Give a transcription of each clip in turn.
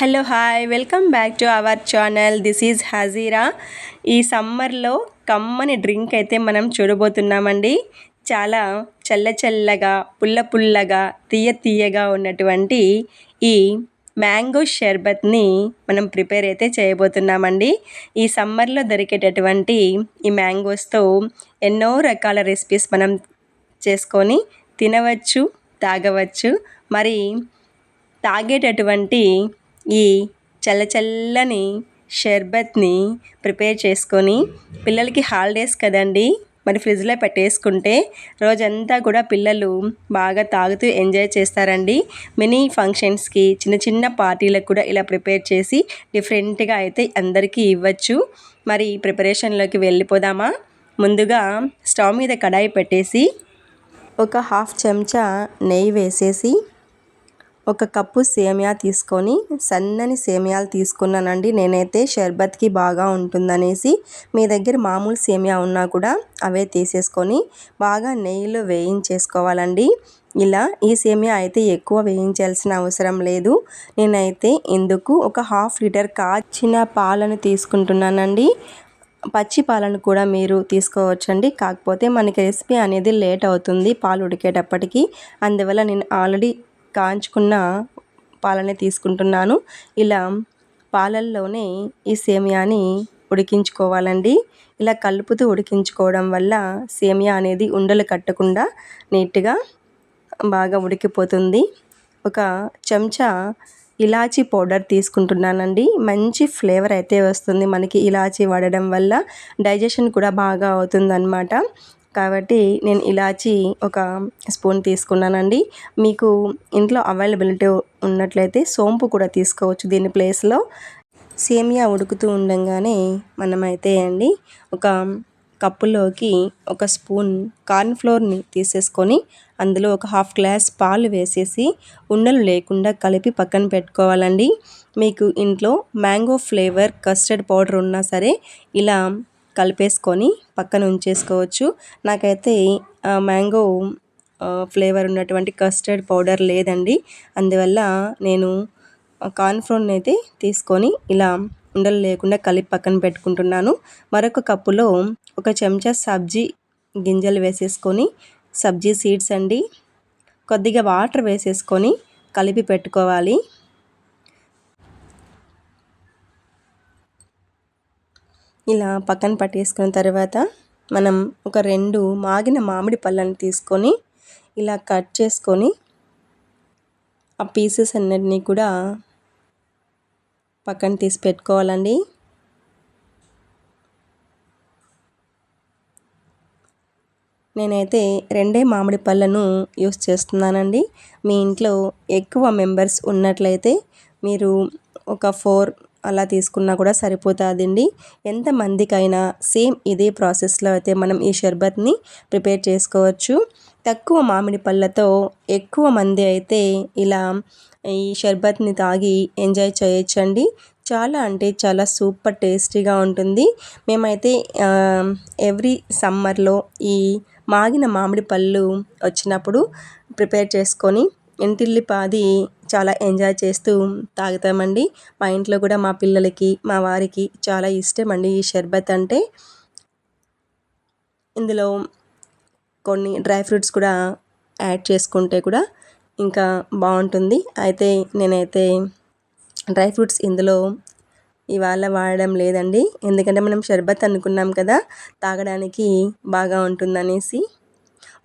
Hello hi welcome back to our channel this is Hazira ఈ సమ్మర్లో కమ్మని drink అయితే మనం చూడబోతున్నామండి. చాలా చల్ల చల్లగా పుల్ల పుల్లగా తీయ తీయగా ఉన్నటువంటి ఈ మ్యాంగో షర్బత్ని మనం ప్రిపేర్ అయితే చేయబోతున్నామండి. ఈ సమ్మర్లో దొరికేటటువంటి ఈ మ్యాంగోస్తో ఎన్నో రకాల రెసిపీస్ మనం చేసుకొని తినవచ్చు తాగవచ్చు. మరి తాగేటటువంటి ఈ చల్ల చల్లని షర్బత్ని ప్రిపేర్ చేసుకొని పిల్లలకి హాలిడేస్ కదండి మరి ఫ్రిడ్జ్లో పెట్టేసుకుంటే రోజంతా కూడా పిల్లలు బాగా తాగుతూ ఎంజాయ్ చేస్తారండి. మినీ ఫంక్షన్స్కి చిన్న చిన్న పార్టీలకు కూడా ఇలా ప్రిపేర్ చేసి డిఫరెంట్గా అయితే అందరికీ ఇవ్వచ్చు. మరి ప్రిపరేషన్లోకి వెళ్ళిపోదామా? ముందుగా స్టవ్ మీద కడాయి పెట్టేసి ఒక హాఫ్ చెంచా నెయ్యి వేసేసి ఒక కప్పు సేమియా తీసుకొని సన్నని సేమియాలు తీసుకున్నానండి. నేనైతే షర్బత్కి బాగా ఉంటుందనేసి మీ దగ్గర మామూలు సేమియా ఉన్నా కూడా అవే తీసేసుకొని బాగా నెయ్యిలో వేయించేసుకోవాలండి. ఇలా ఈ సేమియా అయితే ఎక్కువ వేయించాల్సిన అవసరం లేదు. నేనైతే ఇందుకు ఒక హాఫ్ లీటర్ కాచిన పాలను తీసుకుంటున్నానండి. పచ్చి పాలను కూడా మీరు తీసుకోవచ్చండి. కాకపోతే మనకి రెసిపీ అనేది లేట్ అవుతుంది పాలు ఉడికేటప్పటికి. అందువల్ల నేను ఆల్రెడీ కాంచుకున్న పాలనే తీసుకుంటున్నాను. ఇలా పాలల్లోనే ఈ సేమియాని ఉడికించుకోవాలండి. ఇలా కలుపుతూ ఉడికించుకోవడం వల్ల సేమియా అనేది ఉండలు కట్టకుండా నీట్గా బాగా ఉడికిపోతుంది. ఒక చెంచా ఇలాచీ పౌడర్ తీసుకుంటున్నానండి. మంచి ఫ్లేవర్ అయితే వస్తుంది మనకి ఇలాచీ వాడడం వల్ల. డైజెషన్ కూడా బాగా అవుతుందన్నమాట. కాబట్టి నేను ఇలాచి ఒక స్పూన్ తీసుకున్నానండి. మీకు ఇంట్లో అవైలబిలిటీ ఉన్నట్లయితే సోంపు కూడా తీసుకోవచ్చు దీని ప్లేస్లో. సేమియా ఉడుకుతూ ఉండగానే మనమైతే అండి ఒక కప్పులోకి ఒక స్పూన్ కార్న్ఫ్లోర్ని తీసేసుకొని అందులో ఒక హాఫ్ గ్లాస్ పాలు వేసేసి ఉండలు లేకుండా కలిపి పక్కన పెట్టుకోవాలండి. మీకు ఇంట్లో మ్యాంగో ఫ్లేవర్ కస్టర్డ్ పౌడర్ ఉన్నా సరే ఇలా కలిపేసుకొని పక్కన ఉంచేసుకోవచ్చు. నాకైతే మ్యాంగో ఫ్లేవర్ ఉన్నటువంటి కస్టర్డ్ పౌడర్ లేదండి. అందువల్ల నేను కార్న్ఫ్లోర్ని అయితే తీసుకొని ఇలా ఉండలు లేకుండా కలిపి పక్కన పెట్టుకుంటున్నాను. మరొక కప్పులో ఒక చెంచా సబ్జీ గింజలు వేసేసుకొని సబ్జీ సీడ్స్ అండి కొద్దిగా వాటర్ వేసేసుకొని కలిపి పెట్టుకోవాలి. ఇలా పక్కన పట్టేసుకున్న తర్వాత మనం ఒక రెండు మాగిన మామిడి పళ్ళని తీసుకొని ఇలా కట్ చేసుకొని ఆ పీసెస్ అన్నిటినీ కూడా పక్కన తీసి పెట్టుకోవాలండి. నేనైతే రెండే మామిడి పళ్ళను యూస్ చేస్తున్నానండి. మీ ఇంట్లో ఎక్కువ మెంబర్స్ ఉన్నట్లయితే మీరు ఒక ఫోర్ అలా తీసుకున్నా కూడా సరిపోతుందండి. ఎంతమందికైనా సేమ్ ఇదే ప్రాసెస్లో అయితే మనం ఈ షర్బత్ని ప్రిపేర్ చేసుకోవచ్చు. తక్కువ మామిడి పళ్ళతో ఎక్కువ మంది అయితే ఇలా ఈ షర్బత్ని తాగి ఎంజాయ్ చేయొచ్చండి. చాలా అంటే చాలా సూపర్ టేస్టీగా ఉంటుంది. మేమైతే ఎవ్రీ సమ్మర్లో ఈ మాగిన మామిడి పళ్ళు వచ్చినప్పుడు ప్రిపేర్ చేసుకొని ఇంటిల్లిపాది చాలా ఎంజాయ్ చేస్తూ తాగుతామండి. మా ఇంట్లో కూడా మా పిల్లలకి మా వారికి చాలా ఇష్టం అండి ఈ షర్బత్ అంటే. ఇందులో కొన్ని డ్రై ఫ్రూట్స్ కూడా యాడ్ చేసుకుంటే కూడా ఇంకా బాగుంటుంది. అయితే నేనైతే డ్రై ఫ్రూట్స్ ఇందులో ఇవాళ వాడడం లేదండి. ఎందుకంటే మనం షర్బత్ అనుకున్నాం కదా తాగడానికి బాగా ఉంటుందనేసి.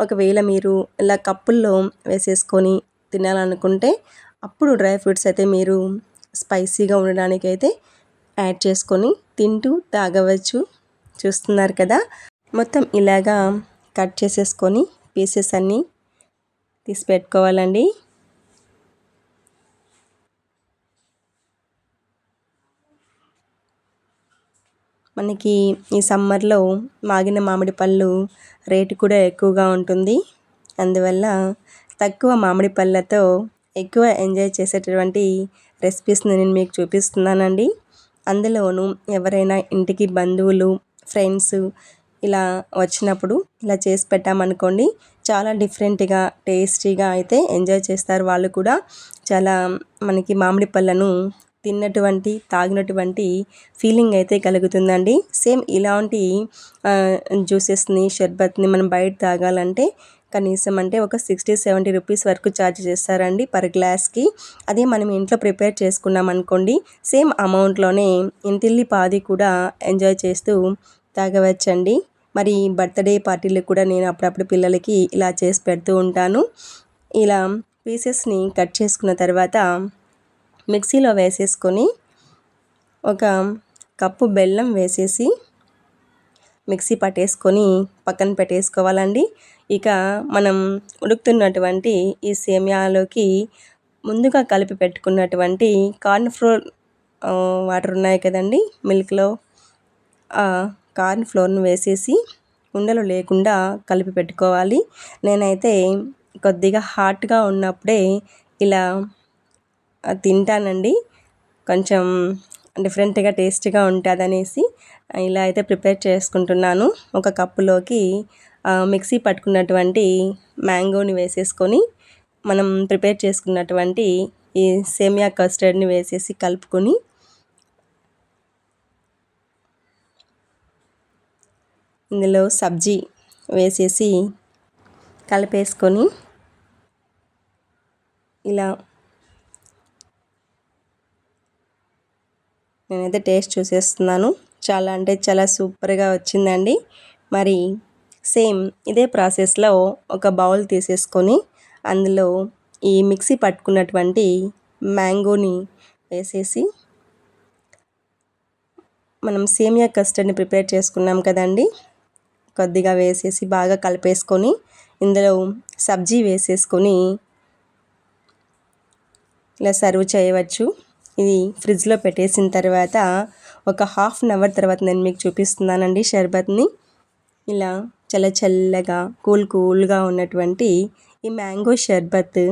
ఒకవేళ మీరు ఇలా కప్పుల్లో వేసేసుకొని తినాలనుకుంటే అప్పుడు డ్రై ఫ్రూట్స్ అయితే మీరు స్పైసీగా ఉండడానికి అయితే యాడ్ చేసుకొని తింటూ తాగవచ్చు. చూస్తున్నారు కదా? మొత్తం ఇలాగా కట్ చేసేసుకొని పీసెస్ అన్నీ తీసి పెట్టుకోవాలండి మనకి ఈ సమ్మర్లో మాగిన మామిడి పళ్ళు రేటు కూడా ఎక్కువగా ఉంటుంది. అందువల్ల తక్కువ మామిడి పళ్ళతో ఎక్కువ ఎంజాయ్ చేసేటటువంటి రెసిపీస్ని నేను మీకు చూపిస్తున్నానండి. అందులోనూ ఎవరైనా ఇంటికి బంధువులు ఫ్రెండ్స్ ఇలా వచ్చినప్పుడు ఇలా చేసి పెట్టామనుకోండి చాలా డిఫరెంట్గా టేస్టీగా అయితే ఎంజాయ్ చేస్తారు. వాళ్ళు కూడా చాలా మనకి మామిడి పళ్ళను తిన్నటువంటి తాగినటువంటి ఫీలింగ్ అయితే కలుగుతుందండి. సేమ్ ఇలాంటి జ్యూసెస్ని షర్బత్ని మనం బయట తాగాలంటే కనీసం అంటే ఒక సిక్స్టీ సెవెంటీ రూపీస్ వరకు ఛార్జ్ చేస్తారండి పర్ గ్లాస్కి. అదే మనం ఇంట్లో ప్రిపేర్ చేసుకున్నాం అనుకోండి సేమ్ అమౌంట్లోనే ఇంటిల్లి పాది కూడా ఎంజాయ్ చేస్తూ తాగవచ్చండి. మరి బర్త్డే పార్టీలు కూడా నేను అప్పుడప్పుడు పిల్లలకి ఇలా చేసి పెడుతూ ఉంటాను. ఇలా పీసెస్ని కట్ చేసుకున్న తర్వాత మిక్సీలో వేసేసుకొని ఒక కప్పు బెల్లం వేసేసి మిక్సీ పట్టేసుకొని పక్కన పెట్టేసుకోవాలండి. ఇక మనం ఉడుకుతున్నటువంటి ఈ సేమియాలోకి ముందుగా కలిపి పెట్టుకున్నటువంటి కార్న్ ఫ్లోర్ వాటర్ ఉన్నాయి కదండి మిల్క్లో. కార్న్ ఫ్లోర్ను వేసేసి ఉండలు లేకుండా కలిపి పెట్టుకోవాలి. నేనైతే కొద్దిగా హాట్గా ఉన్నప్పుడే ఇలా తింటానండి. కొంచెం డిఫరెంట్గా టేస్ట్గా ఉంటుంది అనేసి ఇలా అయితే ప్రిపేర్ చేసుకుంటున్నాను. ఒక కప్పులోకి మిక్సీ పట్టుకున్నటువంటి మ్యాంగోని వేసేసుకొని మనం ప్రిపేర్ చేసుకున్నటువంటి ఈ సేమియా కస్టర్డ్ని వేసేసి కలుపుకొని ఇందులో సబ్జీ వేసేసి కలిపేసుకొని ఇలా నేనైతే టేస్ట్ చూసేస్తున్నాను. చాలా అంటే చాలా సూపర్గా వచ్చిందండి. మరి సేమ్ ఇదే ప్రాసెస్లో ఒక బౌల్ తీసేసుకొని అందులో ఈ మిక్సీ పట్టుకున్నటువంటి మ్యాంగోని వేసేసి మనం సేమియా కస్టర్డ్ని ప్రిపేర్ చేసుకున్నాం కదండి కొద్దిగా వేసేసి బాగా కలిపేసుకొని ఇందులో సబ్జీ వేసేసుకొని ఇలా సర్వ్ చేయవచ్చు. ఇది ఫ్రిడ్జ్లో పెట్టేసిన తర్వాత ఒక హాఫ్ అన్ అవర్ తర్వాత నేను మీకు చూపిస్తున్నానండి షర్బత్ని. ఇలా చల్ల చల్లగా కూల్ కూల్గా ఉన్నటువంటి ఈ మ్యాంగో షర్బత్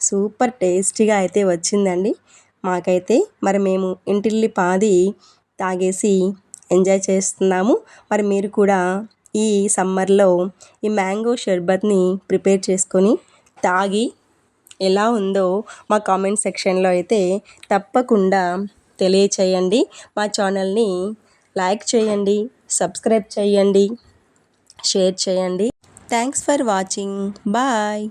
సూపర్ టేస్టీగా అయితే వచ్చిందండి. మాకైతే మరి మేము ఇంటిల్లి పాది తాగేసి ఎంజాయ్ చేస్తున్నాము. మరి మీరు కూడా ఈ సమ్మర్లో ఈ మ్యాంగో షర్బత్ని ప్రిపేర్ చేసుకొని తాగి ఎలా ఉందో మా కామెంట్ సెక్షన్లో అయితే తప్పకుండా తెలియచేయండి. మా ఛానల్ని లైక్ చేయండి సబ్స్క్రైబ్ చేయండి. షేర్ చేయండి. Thanks for watching bye